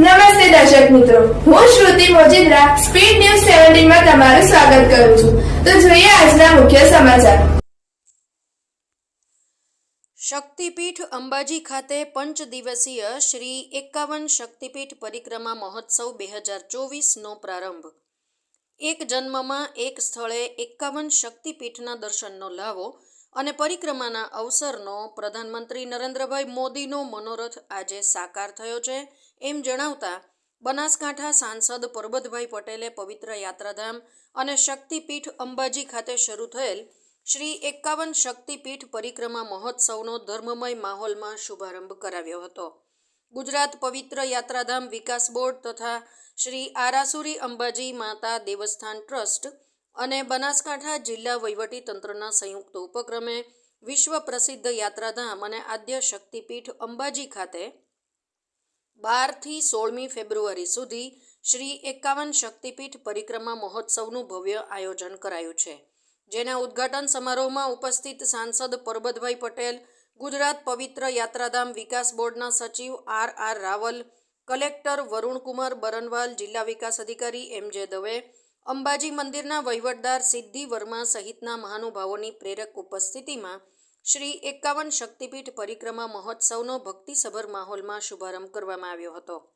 નમસ્તે દર્શક મિત્રો. હું શ્રુતિ મોજીદ્રા, સ્પીડ ન્યૂઝ સેવન્ટીનમાં તમારું સ્વાગત કરું છું. તો જોઈએ આજના મુખ્ય સમાચાર. શક્તિપીઠ અંબાજી ખાતે પંચ દિવસીય શ્રી એકાવન શક્તિપીઠ પરિક્રમા મહોત્સવ બે હજાર ચોવીસનો પ્રારંભ. એક જન્મમાં એક સ્થળે એકાવન શક્તિપીઠના દર્શનનો લાવો અને પરિક્રમાના અવસરનો પ્રધાનમંત્રી નરેન્દ્રભાઈ મોદીનો મનોરથ આજે સાકાર થયો છે. એમ જણાવતા બનાસકાંઠા સાંસદ પરબતભાઈ પટેલે પવિત્ર યાત્રાધામ અને શક્તિપીઠ અંબાજી ખાતે શરૂ થયેલ શ્રી એકાવન શક્તિપીઠ પરિક્રમા મહોત્સવનો ધર્મમય માહોલમાં શુભારંભ કરાવ્યો હતો. ગુજરાત પવિત્ર યાત્રાધામ વિકાસ બોર્ડ તથા શ્રી આરાસુરી અંબાજી માતા દેવસ્થાન ટ્રસ્ટ અને બનાસકાંઠા જિલ્લા વહીવટી તંત્રના સંયુક્ત ઉપક્રમે વિશ્વ પ્રસિદ્ધ યાત્રાધામ અને આદ્ય શક્તિપીઠ અંબાજી ખાતે બારથી સોળમી ફેબ્રુઆરી સુધી શ્રી એકાવન શક્તિપીઠ પરિક્રમા મહોત્સવનું ભવ્ય આયોજન કરાયું છે. જેના ઉદ્ઘાટન સમારોહમાં ઉપસ્થિત સાંસદ પરબતભાઈ પટેલ, ગુજરાત પવિત્ર યાત્રાધામ વિકાસ બોર્ડના સચિવ R R Raval, collector Varunkumar Barnwal, જિલ્લા વિકાસ અધિકારી એમ જે દવે અંબાજી મંદિરના વહીવટદાર સિદ્ધિ વર્મા સહિતના મહાનુભાવોની પ્રેરક ઉપસ્થિતિમાં શ્રી એકાવન શક્તિપીઠ પરિક્રમા મહોત્સવનો ભક્તિસભર માહોલમાં શુભારંભ કરવામાં આવ્યો હતો.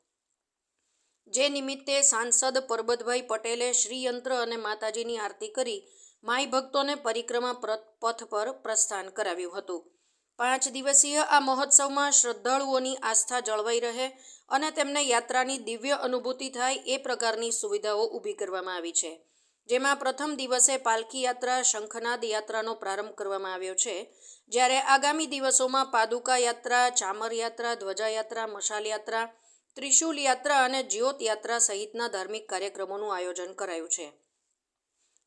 જે નિમિત્તે સાંસદ પરબતભાઈ પટેલે શ્રીયંત્ર અને માતાજીની આરતી કરી માઈ ભક્તોને પરિક્રમા પ્ર- પથ પર પ્રસ્થાન કરાવ્યું હતું. પાંચ દિવસીય આ મહોત્સવમાં શ્રદ્ધાળુઓની આસ્થા જળવાઈ રહે અને તેમને યાત્રાની દિવ્ય અનુભૂતિ થાય એ પ્રકારની સુવિધાઓ ઊભી કરવામાં આવી છે. જેમાં પ્રથમ દિવસે પાલખી યાત્રા, શંખનાદ યાત્રાનો પ્રારંભ કરવામાં આવ્યો છે. જ્યારે આગામી દિવસોમાં પાદુકા યાત્રા, ચામર યાત્રા ધ્વજાયાત્રા મશાલ યાત્રા, ત્રિશુલ યાત્રા અને જ્યોત યાત્રા સહિતના ધાર્મિક કાર્યક્રમોનું આયોજન કરાયું છે.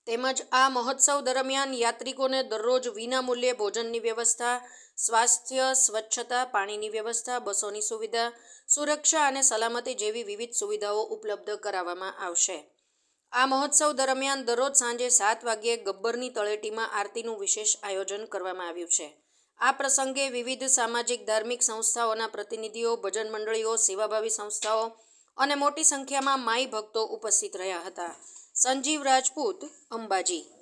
તેમજ આ મહોત્સવ દરમિયાન યાત્રિકોને દરરોજ વિનામૂલ્યે ભોજનની વ્યવસ્થા, સ્વાસ્થ્ય, સ્વચ્છતા, પાણીની વ્યવસ્થા, બસોની સુવિધા, સુરક્ષા અને સલામતી જેવી વિવિધ સુવિધાઓ ઉપલબ્ધ કરાવવામાં આવશે. આ મહોત્સવ દરમિયાન દરરોજ સાંજે સાત વાગ્યે ગબ્બરની તળેટીમાં આરતીનું વિશેષ આયોજન કરવામાં આવ્યું છે. આ પ્રસંગે વિવિધ સામાજિક, ધાર્મિક સંસ્થાઓના પ્રતિનિધિઓ, ભજન મંડળીઓ, સેવાભાવી સંસ્થાઓ અને મોટી સંખ્યામાં માઈ ભક્તો ઉપસ્થિત રહ્યા હતા. સંજીવ રાજપૂત અંબાજી.